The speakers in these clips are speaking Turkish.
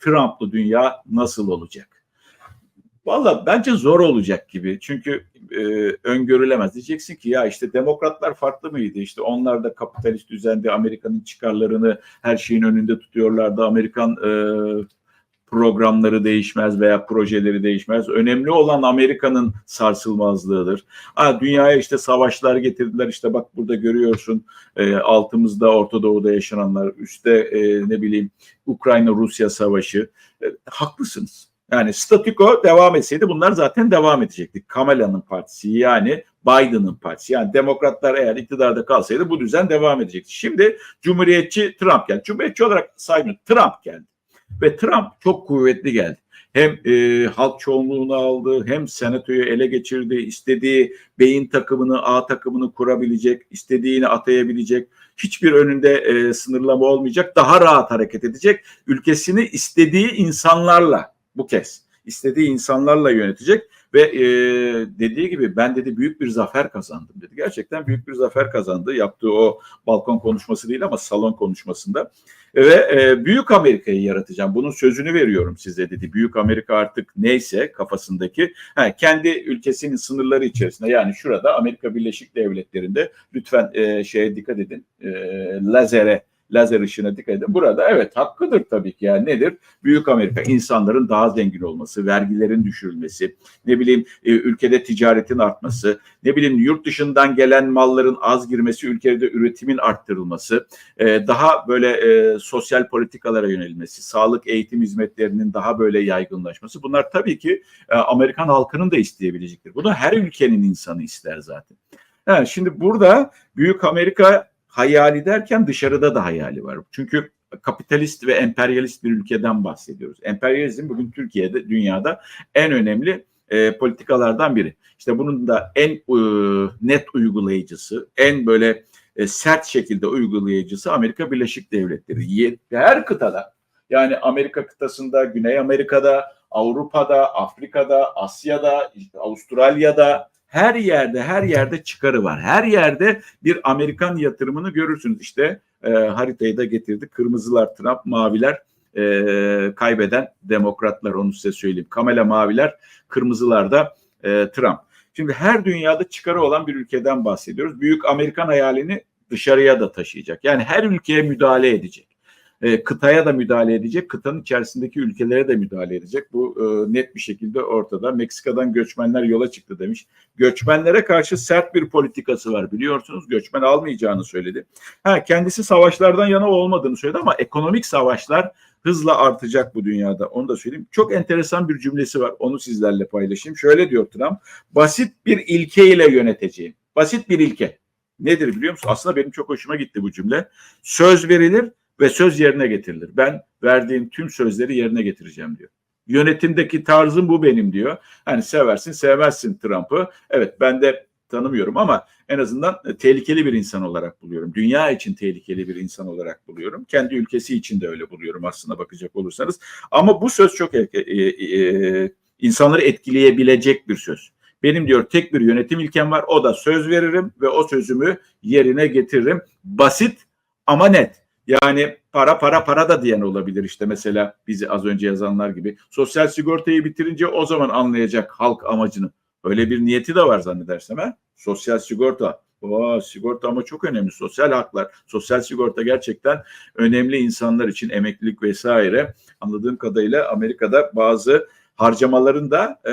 Trump'lı dünya nasıl olacak? Valla bence zor olacak gibi. Çünkü e, öngörülemez. Diyeceksin ki ya işte demokratlar farklı mıydı? İşte onlar da kapitalist düzende Amerika'nın çıkarlarını her şeyin önünde tutuyorlardı. Amerikan e, programları değişmez veya projeleri değişmez. Önemli olan Amerika'nın sarsılmazlığıdır. Ha, dünyaya işte savaşlar getirdiler. İşte bak burada görüyorsun e, altımızda Orta Doğu'da yaşananlar, üstte e, ne bileyim Ukrayna-Rusya savaşı. E, haklısınız. Yani statüko devam etseydi bunlar zaten devam edecekti. Kamala'nın partisi yani Biden'ın partisi. Yani demokratlar eğer iktidarda kalsaydı bu düzen devam edecekti. Şimdi Cumhuriyetçi Trump geldi. Cumhuriyetçi olarak saymıyorum. Trump geldi. Ve Trump çok kuvvetli geldi. Hem e, halk çoğunluğunu aldı, hem senatoyu ele geçirdi, istediği beyin takımını, A takımını kurabilecek, istediğini atayabilecek, hiçbir önünde e, sınırlama olmayacak, daha rahat hareket edecek, ülkesini istediği insanlarla bu kez istediği insanlarla yönetecek ve e, dediği gibi ben dedi büyük bir zafer kazandım dedi. Gerçekten büyük bir zafer kazandı. Yaptığı o balkon konuşması değil ama salon konuşmasında. Ve e, büyük Amerika'yı yaratacağım. Bunun sözünü veriyorum size dedi. Büyük Amerika artık neyse kafasındaki ha, kendi ülkesinin sınırları içerisinde yani şurada Amerika Birleşik Devletleri'nde lütfen e, şeye dikkat edin. E, lazere lazer ışığına dikkat edin. Burada evet hakkıdır tabii ki. Yani nedir? Büyük Amerika insanların daha zengin olması, vergilerin düşürülmesi, ne bileyim e, ülkede ticaretin artması, ne bileyim yurt dışından gelen malların az girmesi, ülkede üretimin arttırılması, e, daha böyle e, sosyal politikalara yönelmesi, sağlık eğitim hizmetlerinin daha böyle yaygınlaşması. Bunlar tabii ki e, Amerikan halkının da isteyebilecektir. Bunu her ülkenin insanı ister zaten. Yani şimdi burada Büyük Amerika hayali derken dışarıda da hayali var. Çünkü kapitalist ve emperyalist bir ülkeden bahsediyoruz. Emperyalizm bugün Türkiye'de, dünyada en önemli e, politikalardan biri. İşte bunun da en e, net uygulayıcısı, en böyle e, sert şekilde uygulayıcısı Amerika Birleşik Devletleri. Her kıtada yani Amerika kıtasında, Güney Amerika'da, Avrupa'da, Afrika'da, Asya'da, Avustralya'da, her yerde her yerde çıkarı var. Her yerde bir Amerikan yatırımını görürsünüz. İşte e, haritayı da getirdi. Kırmızılar Trump, maviler e, kaybeden demokratlar onu size söyleyeyim. Kamala maviler, kırmızılar da e, Trump. Şimdi her dünyada çıkarı olan bir ülkeden bahsediyoruz. Büyük Amerikan hayalini dışarıya da taşıyacak. Yani her ülkeye müdahale edecek e, kıtaya da müdahale edecek, kıtanın içerisindeki ülkelere de müdahale edecek. Bu e, net bir şekilde ortada. Meksika'dan göçmenler yola çıktı demiş. Göçmenlere karşı sert bir politikası var biliyorsunuz. Göçmen almayacağını söyledi. Ha kendisi savaşlardan yana olmadığını söyledi ama ekonomik savaşlar hızla artacak bu dünyada. Onu da söyleyeyim. Çok enteresan bir cümlesi var. Onu sizlerle paylaşayım. Şöyle diyor Trump. Basit bir ilke ile yöneteceğim. Basit bir ilke. Nedir biliyor musun? Aslında benim çok hoşuma gitti bu cümle. Söz verilir, ve söz yerine getirilir. Ben verdiğim tüm sözleri yerine getireceğim diyor. Yönetimdeki tarzım bu benim diyor. Hani seversin sevmezsin Trump'ı. Evet ben de tanımıyorum ama en azından e, tehlikeli bir insan olarak buluyorum. Dünya için tehlikeli bir insan olarak buluyorum. Kendi ülkesi için de öyle buluyorum aslında bakacak olursanız. Ama bu söz çok e, e, e, insanları etkileyebilecek bir söz. Benim diyor tek bir yönetim ilkem var. O da söz veririm ve o sözümü yerine getiririm. Basit ama net. Yani para para para da diyen olabilir işte mesela bizi az önce yazanlar gibi. Sosyal sigortayı bitirince o zaman anlayacak halk amacını. Öyle bir niyeti de var zannedersem ha. Sosyal sigorta. Oo, sigorta ama çok önemli. Sosyal haklar, sosyal sigorta gerçekten önemli insanlar için emeklilik vesaire. Anladığım kadarıyla Amerika'da bazı harcamaların da e,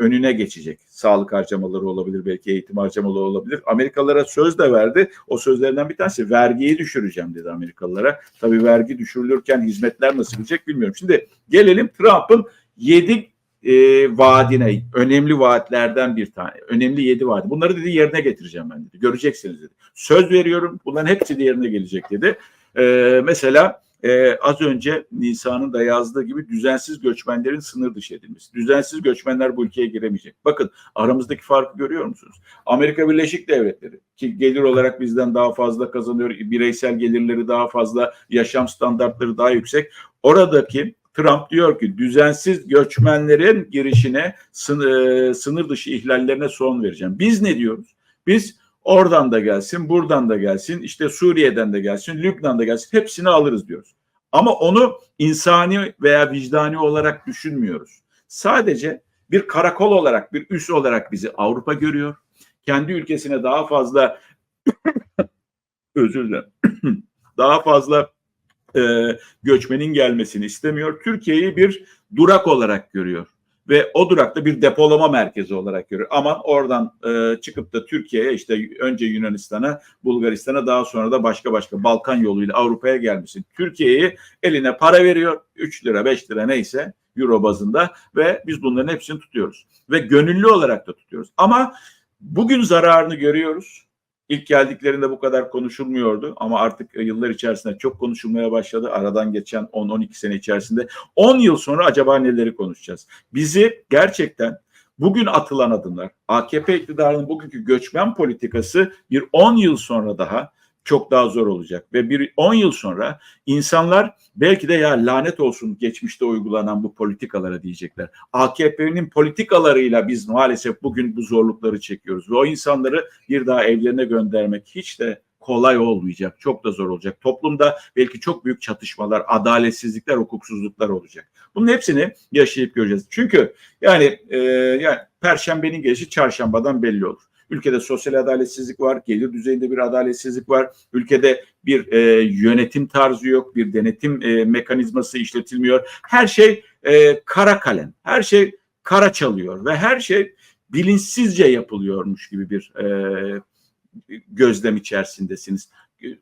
önüne geçecek. Sağlık harcamaları olabilir, belki eğitim harcamaları olabilir. Amerikalılara söz de verdi. O sözlerinden bir tanesi vergiyi düşüreceğim dedi Amerikalılara. Tabii vergi düşürülürken hizmetler nasıl gidecek bilmiyorum. Şimdi gelelim Trump'ın yedi e, vaadine, önemli vaatlerden bir tane. Önemli yedi vaat. Bunları dedi yerine getireceğim ben dedi. Göreceksiniz dedi. Söz veriyorum bunların hepsi de yerine gelecek dedi. E, mesela e, az önce Nisa'nın da yazdığı gibi düzensiz göçmenlerin sınır dışı edilmesi. Düzensiz göçmenler bu ülkeye giremeyecek. Bakın aramızdaki farkı görüyor musunuz? Amerika Birleşik Devletleri ki gelir olarak bizden daha fazla kazanıyor. Bireysel gelirleri daha fazla, yaşam standartları daha yüksek. Oradaki Trump diyor ki düzensiz göçmenlerin girişine sınır, sınır dışı ihlallerine son vereceğim. Biz ne diyoruz? Biz Oradan da gelsin, buradan da gelsin, işte Suriye'den de gelsin, Lübnan'da gelsin hepsini alırız diyoruz. Ama onu insani veya vicdani olarak düşünmüyoruz. Sadece bir karakol olarak, bir üs olarak bizi Avrupa görüyor. Kendi ülkesine daha fazla özür dilerim. daha fazla e, göçmenin gelmesini istemiyor. Türkiye'yi bir durak olarak görüyor ve o durakta bir depolama merkezi olarak görüyor. Ama oradan e, çıkıp da Türkiye'ye işte önce Yunanistan'a, Bulgaristan'a daha sonra da başka başka Balkan yoluyla Avrupa'ya gelmesin. Türkiye'yi eline para veriyor. 3 lira 5 lira neyse euro bazında ve biz bunların hepsini tutuyoruz. Ve gönüllü olarak da tutuyoruz. Ama bugün zararını görüyoruz. İlk geldiklerinde bu kadar konuşulmuyordu ama artık yıllar içerisinde çok konuşulmaya başladı. Aradan geçen 10-12 sene içerisinde 10 yıl sonra acaba neleri konuşacağız? Bizi gerçekten bugün atılan adımlar, AKP iktidarının bugünkü göçmen politikası bir 10 yıl sonra daha çok daha zor olacak. Ve bir 10 yıl sonra insanlar belki de ya lanet olsun geçmişte uygulanan bu politikalara diyecekler. AKP'nin politikalarıyla biz maalesef bugün bu zorlukları çekiyoruz. Ve o insanları bir daha evlerine göndermek hiç de kolay olmayacak. Çok da zor olacak. Toplumda belki çok büyük çatışmalar, adaletsizlikler, hukuksuzluklar olacak. Bunun hepsini yaşayıp göreceğiz. Çünkü yani, e, yani perşembenin gelişi çarşambadan belli olur. Ülkede sosyal adaletsizlik var, gelir düzeyinde bir adaletsizlik var. Ülkede bir e, yönetim tarzı yok, bir denetim e, mekanizması işletilmiyor. Her şey e, kara kalem, her şey kara çalıyor ve her şey bilinçsizce yapılıyormuş gibi bir e, gözlem içerisindesiniz.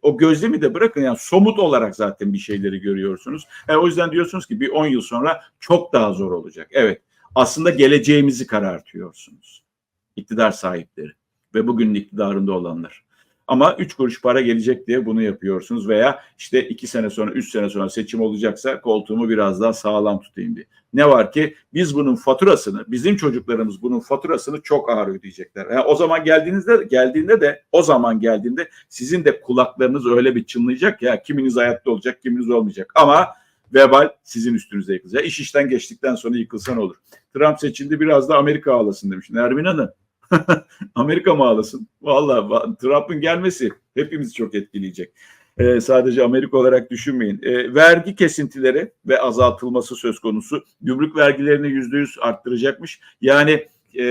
O gözlemi de bırakın yani somut olarak zaten bir şeyleri görüyorsunuz. E, o yüzden diyorsunuz ki bir 10 yıl sonra çok daha zor olacak. Evet aslında geleceğimizi karartıyorsunuz. İktidar sahipleri ve bugünün iktidarında olanlar. Ama üç kuruş para gelecek diye bunu yapıyorsunuz veya işte iki sene sonra, üç sene sonra seçim olacaksa koltuğumu biraz daha sağlam tutayım diye. Ne var ki biz bunun faturasını, bizim çocuklarımız bunun faturasını çok ağır ödeyecekler. Yani o zaman geldiğinizde geldiğinde de o zaman geldiğinde sizin de kulaklarınız öyle bir çınlayacak ya kiminiz hayatta olacak, kiminiz olmayacak. Ama vebal sizin üstünüze yıkılacak. İş işten geçtikten sonra yıkılsan olur. Trump seçildi biraz da Amerika ağlasın demiş. Nermin Hanım Amerika mı ağlasın? Valla Trump'ın gelmesi hepimizi çok etkileyecek. Ee, sadece Amerika olarak düşünmeyin. Ee, vergi kesintileri ve azaltılması söz konusu. Gümrük vergilerini yüzde yüz arttıracakmış. Yani e,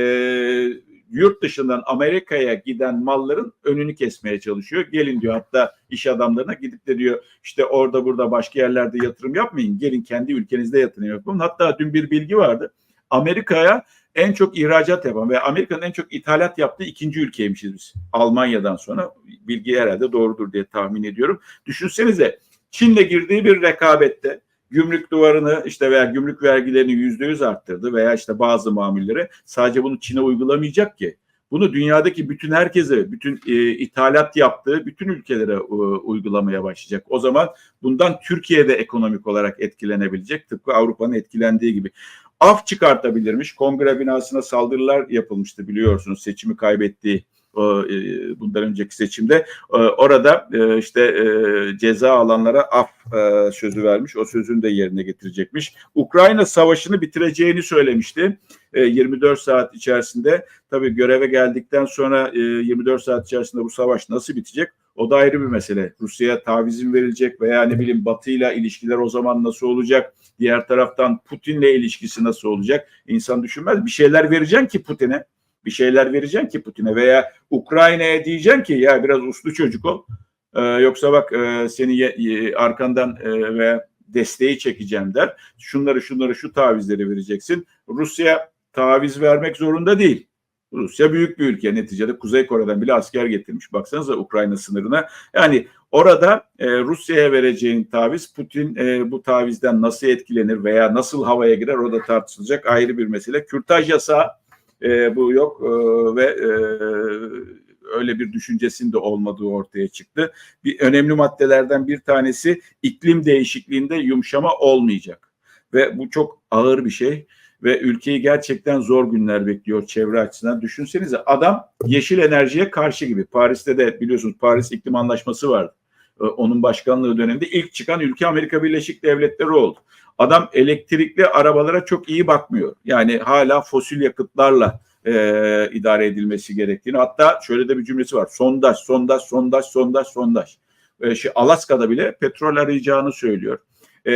yurt dışından Amerika'ya giden malların önünü kesmeye çalışıyor. Gelin diyor hatta iş adamlarına gidip de diyor işte orada burada başka yerlerde yatırım yapmayın. Gelin kendi ülkenizde yatırım yapın. Hatta dün bir bilgi vardı. Amerika'ya en çok ihracat yapan ve Amerika'nın en çok ithalat yaptığı ikinci ülkeymişiz biz. Almanya'dan sonra bilgi herhalde doğrudur diye tahmin ediyorum. Düşünsenize Çin'le girdiği bir rekabette gümrük duvarını işte veya gümrük vergilerini yüzde yüz arttırdı veya işte bazı mamullere sadece bunu Çin'e uygulamayacak ki. Bunu dünyadaki bütün herkese, bütün e, ithalat yaptığı bütün ülkelere e, uygulamaya başlayacak. O zaman bundan Türkiye'de ekonomik olarak etkilenebilecek tıpkı Avrupa'nın etkilendiği gibi af çıkartabilirmiş. Kongre binasına saldırılar yapılmıştı biliyorsunuz seçimi kaybettiği e, bundan önceki seçimde e, orada e, işte ceza alanlara af sözü vermiş. O sözünü de yerine getirecekmiş. Ukrayna savaşını bitireceğini söylemişti. 24 saat içerisinde tabii göreve geldikten sonra 24 saat içerisinde bu savaş nasıl bitecek? O da ayrı bir mesele. Rusya'ya tavizin verilecek veya ne bileyim Batı ile ilişkiler o zaman nasıl olacak? Diğer taraftan Putin'le ilişkisi nasıl olacak? İnsan düşünmez. Bir şeyler vereceksin ki Putin'e. Bir şeyler vereceksin ki Putin'e veya Ukrayna'ya diyeceksin ki ya biraz uslu çocuk ol. Ee, yoksa bak e, seni ye, ye, arkandan e, ve desteği çekeceğim der. Şunları şunları şu tavizleri vereceksin. Rusya taviz vermek zorunda değil. Rusya büyük bir ülke. Neticede Kuzey Kore'den bile asker getirmiş. Baksanıza Ukrayna sınırına. Yani orada e, Rusya'ya vereceğin taviz Putin e, bu tavizden nasıl etkilenir veya nasıl havaya girer o da tartışılacak ayrı bir mesele. Kürtaj yasağı e, bu yok e, ve e, öyle bir düşüncesinin de olmadığı ortaya çıktı. Bir önemli maddelerden bir tanesi iklim değişikliğinde yumuşama olmayacak ve bu çok ağır bir şey ve ülkeyi gerçekten zor günler bekliyor çevre açısından. Düşünsenize adam yeşil enerjiye karşı gibi. Paris'te de biliyorsunuz Paris İklim Anlaşması vardı. Ee, onun başkanlığı döneminde ilk çıkan ülke Amerika Birleşik Devletleri oldu. Adam elektrikli arabalara çok iyi bakmıyor. Yani hala fosil yakıtlarla e, idare edilmesi gerektiğini. Hatta şöyle de bir cümlesi var. Sondaj, sondaj, sondaj, sondaj, sondaj. E, şey, Alaska'da bile petrol arayacağını söylüyor. E,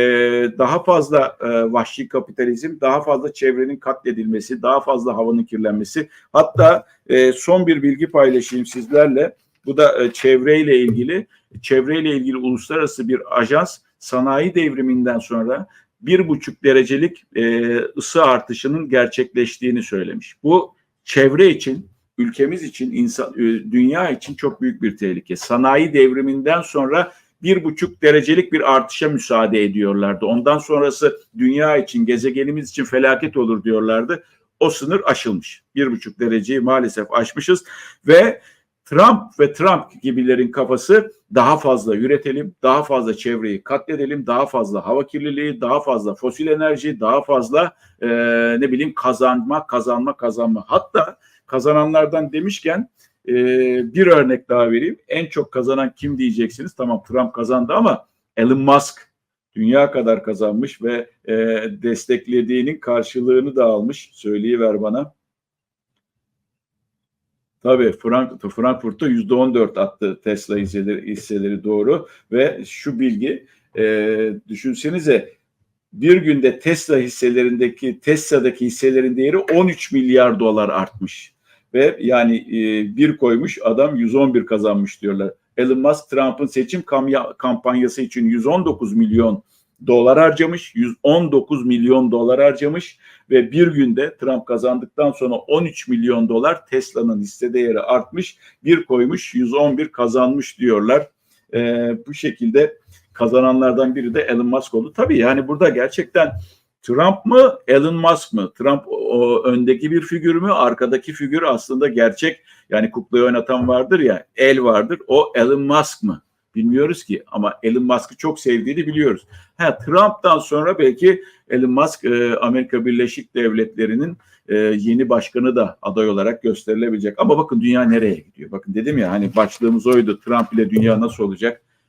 daha fazla e, vahşi kapitalizm, daha fazla çevrenin katledilmesi, daha fazla havanın kirlenmesi. Hatta e, son bir bilgi paylaşayım sizlerle. Bu da e, çevreyle ilgili. Çevreyle ilgili uluslararası bir ajans sanayi devriminden sonra bir buçuk derecelik e, ısı artışının gerçekleştiğini söylemiş. Bu çevre için, ülkemiz için, insan, e, dünya için çok büyük bir tehlike. Sanayi devriminden sonra bir buçuk derecelik bir artışa müsaade ediyorlardı. Ondan sonrası dünya için, gezegenimiz için felaket olur diyorlardı. O sınır aşılmış. Bir buçuk dereceyi maalesef aşmışız ve Trump ve Trump gibilerin kafası daha fazla üretelim, daha fazla çevreyi katledelim, daha fazla hava kirliliği, daha fazla fosil enerji, daha fazla e, ne bileyim kazanma, kazanma, kazanma. Hatta kazananlardan demişken e, bir örnek daha vereyim. En çok kazanan kim diyeceksiniz? Tamam Trump kazandı ama Elon Musk dünya kadar kazanmış ve e, desteklediğinin karşılığını da almış. Söyleyiver bana. Tabii Frank, Frankfurt'ta yüzde on dört attı Tesla hisseleri, hisseleri doğru ve şu bilgi e, düşünsenize bir günde Tesla hisselerindeki Tesla'daki hisselerin değeri 13 milyar dolar artmış ve yani e, bir koymuş adam 111 kazanmış diyorlar. Elon Musk Trump'ın seçim kampanyası için 119 milyon dolar harcamış, 119 milyon dolar harcamış ve bir günde Trump kazandıktan sonra 13 milyon dolar Tesla'nın hisse değeri artmış, bir koymuş 111 kazanmış diyorlar. Ee, bu şekilde kazananlardan biri de Elon Musk oldu. Tabii yani burada gerçekten Trump mı Elon Musk mı? Trump o öndeki bir figür mü? Arkadaki figür aslında gerçek yani kuklayı oynatan vardır ya el vardır. O Elon Musk mı? Bilmiyoruz ki ama Elon Musk'ı çok sevdiğini biliyoruz. Ha, Trump'tan sonra belki Elon Musk e, Amerika Birleşik Devletleri'nin e, yeni başkanı da aday olarak gösterilebilecek. Ama bakın dünya nereye gidiyor? Bakın dedim ya hani başlığımız oydu. Trump ile dünya nasıl olacak?